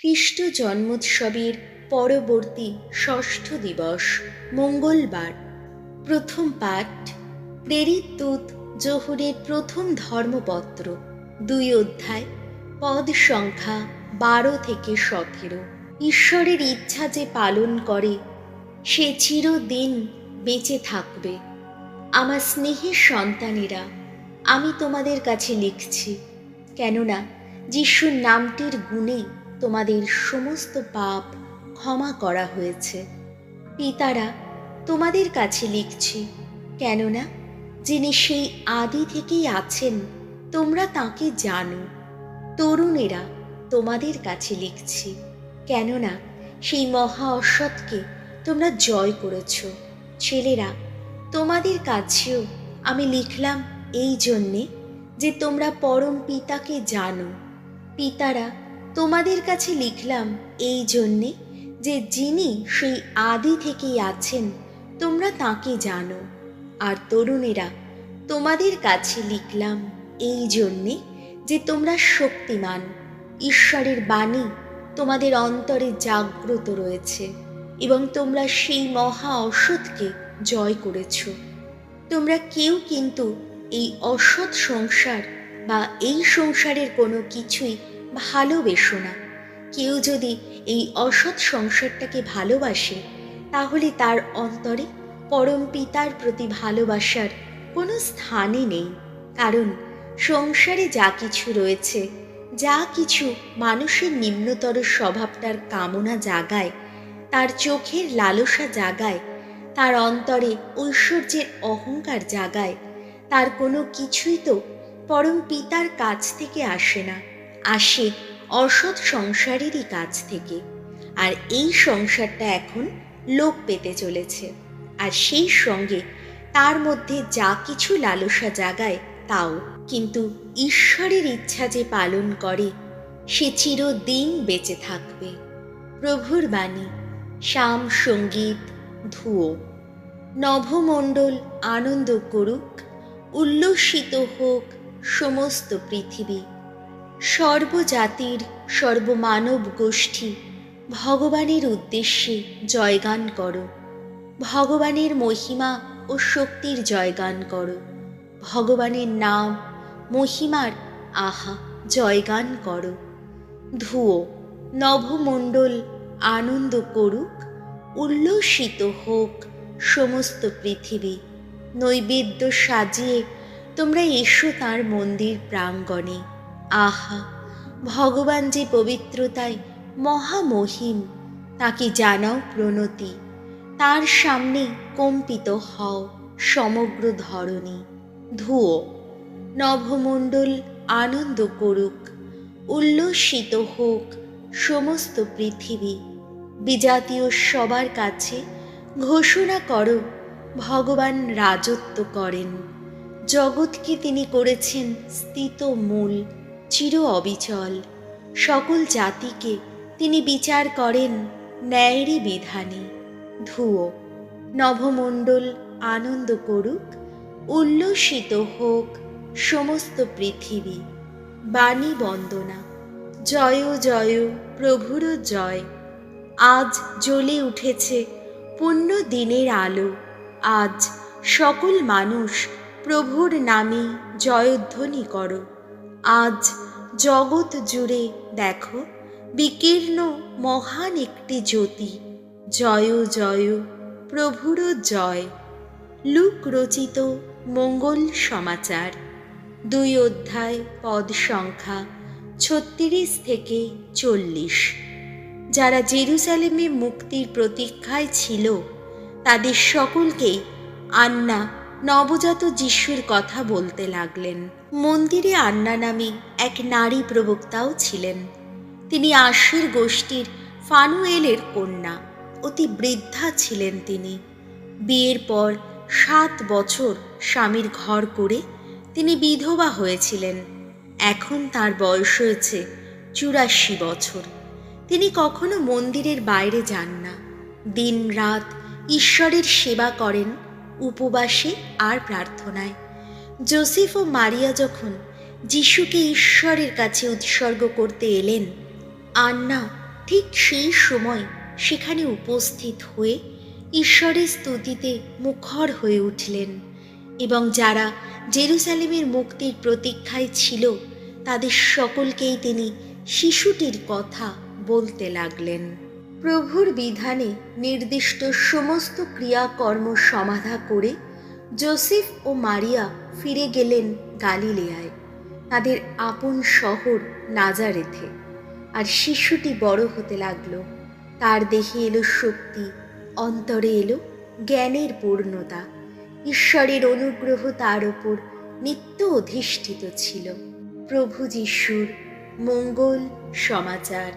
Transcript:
খ্রিস্ট জন্মোৎসবের পরবর্তী ষষ্ঠ দিবস মঙ্গলবার। প্রথম পাঠ, প্রেরিত দূত জহুরের প্রথম ধর্মপত্র, দুই অধ্যায়, পদ সংখ্যা বারো থেকে সতেরো। ঈশ্বরের ইচ্ছা যে পালন করে, সে চিরদিন বেঁচে থাকবে। আমার স্নেহের সন্তানেরা, আমি তোমাদের কাছে লিখছি, কেননা, যিশুর নামটির গুণে তোমাদের সমস্ত পাপ ক্ষমা করা হয়েছে। পিতারা তোমাদের কাছে লিখছি, কেননা যিনি সেই আদি থেকেই আছেন, তোমরা তাকে জানো। তরুণেরা তোমাদের কাছে লিখছি, কেননা সেই মহা অসৎকে তোমরা জয় করেছ। ছেলেরা, তোমাদের কাছেও আমি লিখলাম এই জন্যে যে তোমরা পরম পিতাকে জানো। পিতারা তোমাদের কাছে লিখলাম এই জন্যে যে যিনি সেই আদি থেকেই আছেন, তোমরা তাকে জানো। আর তরুণেরা, তোমাদের কাছে লিখলাম এই জন্যে যে তোমরা শক্তিমান, ঈশ্বরের বাণী তোমাদের অন্তরে জাগ্রত রয়েছে এবং তোমরা সেই মহা অসৎকে জয় করেছ। তোমরা কেউ কিন্তু এই অসৎ সংসার বা এই সংসারের কোনো কিছুই ভালোবেসো না। কেউ যদি এই অসৎ সংসারটাকে ভালোবাসে, তাহলে তার অন্তরে পরম পিতার প্রতি ভালোবাসার কোনো স্থানই নেই। কারণ সংসারে যা কিছু রয়েছে, যা কিছু মানুষের নিম্নতর স্বভাবটার কামনা জাগায়, তার চোখের লালসা জাগায়, তার অন্তরে ঐশ্বর্যের অহংকার জাগায়, তার কোনো কিছুই তো পরম পিতার কাছ থেকে আসে না। আসে অসৎ সংসারেরই কাছ থেকে। আর এই সংসারটা এখন লোপ পেতে চলেছে। আর সেই সঙ্গে তার মধ্যে যা কিছু লালসা জাগায় তাও। কিন্তু ঈশ্বরের ইচ্ছা যে পালন করে, সে চিরদিন বেঁচে থাকবে। প্রভুর বাণী, শ্যাম সংগীত ধুয়ো নভমণ্ডল আনন্দ করুক, উল্লসিত হোক সমস্ত পৃথিবী। সর্বজাতির সর্বমানব গোষ্ঠী, ভগবানের উদ্দেশ্যে জয়গান করো। ভগবানের মহিমা ও শক্তির জয়গান করো। ভগবানের নাম, মহিমার আহা, জয়গান করো। ধুয়ো নভমণ্ডল আনন্দ করুক, উল্লসিত হোক সমস্ত পৃথিবী। নৈবেদ্য সাজিয়ে তোমরা এসো তার মন্দির প্রাঙ্গণে। আহা, ভগবান যে পবিত্রতায় মহামহিম, তাকে জানাও প্রণতি। তার সামনে কম্পিত হও সমগ্র ধরণী। ধুয়ো নভমণ্ডল আনন্দ করুক, উল্লসিত হোক সমস্ত পৃথিবী। বিজাতীয় সবার কাছে ঘোষণা করো, ভগবান রাজত্ব করেন। জগৎকে তিনি করেছেন স্থিত মূল। চির অবিচল। সকল জাতিকে তিনি বিচার করেন ন্যায়েরই বিধানে। ধুয়ো নভমণ্ডল আনন্দ করুক, উল্লসিত হোক সমস্ত পৃথিবী। বাণী বন্দনা, জয় জয় প্রভুর জয়। আজ জ্বলে উঠেছে পূর্ণ দিনের আলো। আজ সকল মানুষ প্রভুর নামে জয়ধ্বনি করো। আজ জগৎ জুড়ে দেখো বিকীর্ণ মহান একটি জ্যোতি। জয় জয়, প্রভুর জয়। লুক রচিত মঙ্গল সমাচার। দুই অধ্যায় পদ সংখ্যা ছত্রিশ থেকে চল্লিশ। যারা জেরুসালেমে মুক্তির প্রতীক্ষায় ছিল, তাদের সকলকেই আন্না নবজাত যিশুর কথা বলতে লাগলেন। মন্দিরে আন্না নামে এক নারী প্রবক্তাও ছিলেন। তিনি আশের গোষ্ঠীর ফানুয়েলের কন্যা, অতি বৃদ্ধা ছিলেন তিনি। বিয়ের পর সাত বছর স্বামীর ঘর করে তিনি বিধবা হয়েছিলেন। এখন তার বয়স হয়েছে চুরাশি বছর। তিনি কখনো মন্দিরের বাইরে যান না। দিন রাত ঈশ্বরের সেবা করেন উপবাসে আর প্রার্থনায়। জোসেফ ও মারিয়া যখন যিশুকে ঈশ্বরের কাছে উৎসর্গ করতে এলেন, আন্না ঠিক সেই সময় সেখানে উপস্থিত হয়ে ঈশ্বরের স্তুতিতে মুখর হয়ে উঠলেন এবং যারা জেরুসালেমের মুক্তির প্রতীক্ষায় ছিল, তাদের সকলকেই তিনি শিশুটির কথা বলতে লাগলেন। প্রভুর বিধানে নির্দিষ্ট সমস্ত ক্রিয়াকর্ম সমাধা করে জোসেফ ও মারিয়া ফিরে গেলেন গালিলেয়ায়, তাদের আপন শহর নাজারেথে। আর শিশুটি বড় হতে লাগল। তার দেহে এলো শক্তি, অন্তরে এলো জ্ঞানের পূর্ণতা। ঈশ্বরের অনুগ্রহ তার ওপর নিত্য অধিষ্ঠিত ছিল। প্রভু যিশুর মঙ্গল সমাচার।